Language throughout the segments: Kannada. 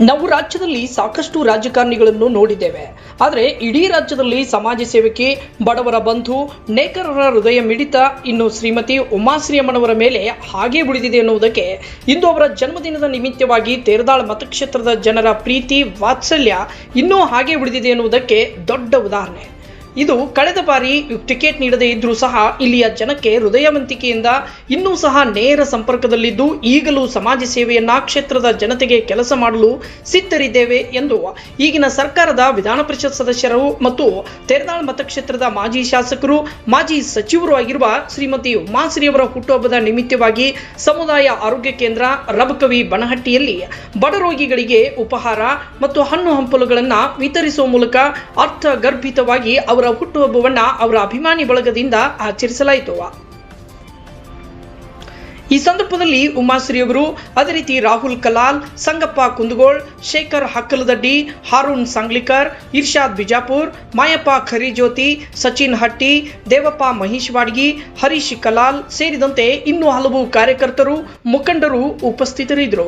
ನಾವು ರಾಜ್ಯದಲ್ಲಿ ಸಾಕಷ್ಟು ರಾಜಕಾರಣಿಗಳನ್ನು ನೋಡಿದ್ದೇವೆ. ಆದರೆ ಇಡೀ ರಾಜ್ಯದಲ್ಲಿ ಸಮಾಜ ಸೇವಕಿ, ಬಡವರ ಬಂಧು, ನೇಕರರ ಹೃದಯ ಮಿಡಿತ ಇನ್ನು ಶ್ರೀಮತಿ ಉಮಾಶ್ರೀಯಮ್ಮನವರ ಮೇಲೆ ಹಾಗೆ ಉಳಿದಿದೆ ಎನ್ನುವುದಕ್ಕೆ ಇಂದು ಅವರ ಜನ್ಮದಿನದ ನಿಮಿತ್ತವಾಗಿ ತೇರದಾಳ್ ಮತಕ್ಷೇತ್ರದ ಜನರ ಪ್ರೀತಿ, ವಾತ್ಸಲ್ಯ ಇನ್ನೂ ಹಾಗೆ ಉಳಿದಿದೆ ಎನ್ನುವುದಕ್ಕೆ ದೊಡ್ಡ ಉದಾಹರಣೆ. ಇದು ಕಳೆದ ಬಾರಿ ಟಿಕೆಟ್ ನೀಡದೇ ಇದ್ರೂ ಸಹ ಇಲ್ಲಿಯ ಜನಕ್ಕೆ ಹೃದಯವಂತಿಕೆಯಿಂದ ಇನ್ನೂ ಸಹ ನೇರ ಸಂಪರ್ಕದಲ್ಲಿದ್ದು ಈಗಲೂ ಸಮಾಜ ಸೇವೆಯನ್ನ ಕ್ಷೇತ್ರದ ಜನತೆಗೆ ಕೆಲಸ ಮಾಡಲು ಸಿದ್ಧರಿದ್ದೇವೆ ಎಂದು ಈಗಿನ ಸರ್ಕಾರದ ವಿಧಾನ ಪರಿಷತ್ ಸದಸ್ಯರು ಮತ್ತು ತೆರನಾಳ್ ಮತಕ್ಷೇತ್ರದ ಮಾಜಿ ಶಾಸಕರು, ಮಾಜಿ ಸಚಿವರು ಆಗಿರುವ ಶ್ರೀಮತಿ ಉಮಾಶ್ರೀಯವರ ಹುಟ್ಟುಹಬ್ಬದ ನಿಮಿತ್ತವಾಗಿ ಸಮುದಾಯ ಆರೋಗ್ಯ ಕೇಂದ್ರ, ರಬಕವಿ ಬನಹಟ್ಟಿಯಲ್ಲಿ ಬಡ ರೋಗಿಗಳಿಗೆ ಉಪಹಾರ ಮತ್ತು ಹಣ್ಣು ಹಂಪಲುಗಳನ್ನು ವಿತರಿಸುವ ಮೂಲಕ ಅರ್ಥಗರ್ಭಿತವಾಗಿ ಅವರ ಹುಟ್ಟುಹಬ್ಬವನ್ನ ಅವರ ಅಭಿಮಾನಿ ಬಳಗದಿಂದ ಆಚರಿಸಲಾಯಿತು. ಈ ಸಂದರ್ಭದಲ್ಲಿ ಉಮಾಶ್ರೀ ಅವರು ಅದೇ ರೀತಿ ರಾಹುಲ್ ಕಲಾಲ್, ಸಂಗಪ್ಪ ಕುಂದಗೋಳ್, ಶೇಖರ್ ಹಕ್ಕಲದಡ್ಡಿ, ಹಾರೂನ್ ಸಂಗ್ಲಿಕರ್, ಇರ್ಷಾದ್ ಬಿಜಾಪುರ್, ಮಾಯಪ್ಪ ಖರಿಜ್ಯೋತಿ, ಸಚಿನ್ ಹಟ್ಟಿ, ದೇವಪ್ಪ ಮಹೇಶ್ ವಾಡ್ಗಿ ಹರೀಶ್ ಕಲಾಲ್ ಸೇರಿದಂತೆ ಇನ್ನೂ ಹಲವು ಕಾರ್ಯಕರ್ತರು, ಮುಖಂಡರು ಉಪಸ್ಥಿತರಿದ್ದರು.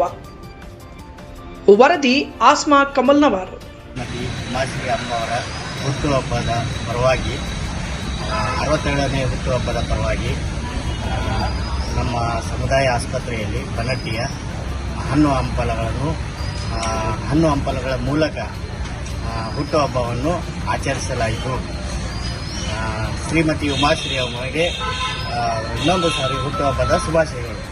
ವರದಿ ಆಸ್ಮಾ ಕಮಲ್ನವರ್. ಹುಟ್ಟುಹಬ್ಬದ ಪರವಾಗಿ ಅರವತ್ತೇಳನೇ ಹುಟ್ಟುಹಬ್ಬದ ಪರವಾಗಿ ನಮ್ಮ ಸಮುದಾಯ ಆಸ್ಪತ್ರೆಯಲ್ಲಿ ಬನಟ್ಟಿಯ ಹಣ್ಣು ಹಂಪಲಗಳನ್ನು ಹಣ್ಣು ಹಂಪಲಗಳ ಮೂಲಕ ಹುಟ್ಟುಹಬ್ಬವನ್ನು ಆಚರಿಸಲಾಯಿತು. ಶ್ರೀಮತಿ ಉಮಾಶ್ರೀ ಅವರಿಗೆ ಇನ್ನೊಂದು ಸಾರಿ ಹುಟ್ಟುಹಬ್ಬದ ಶುಭಾಶಯಗಳು.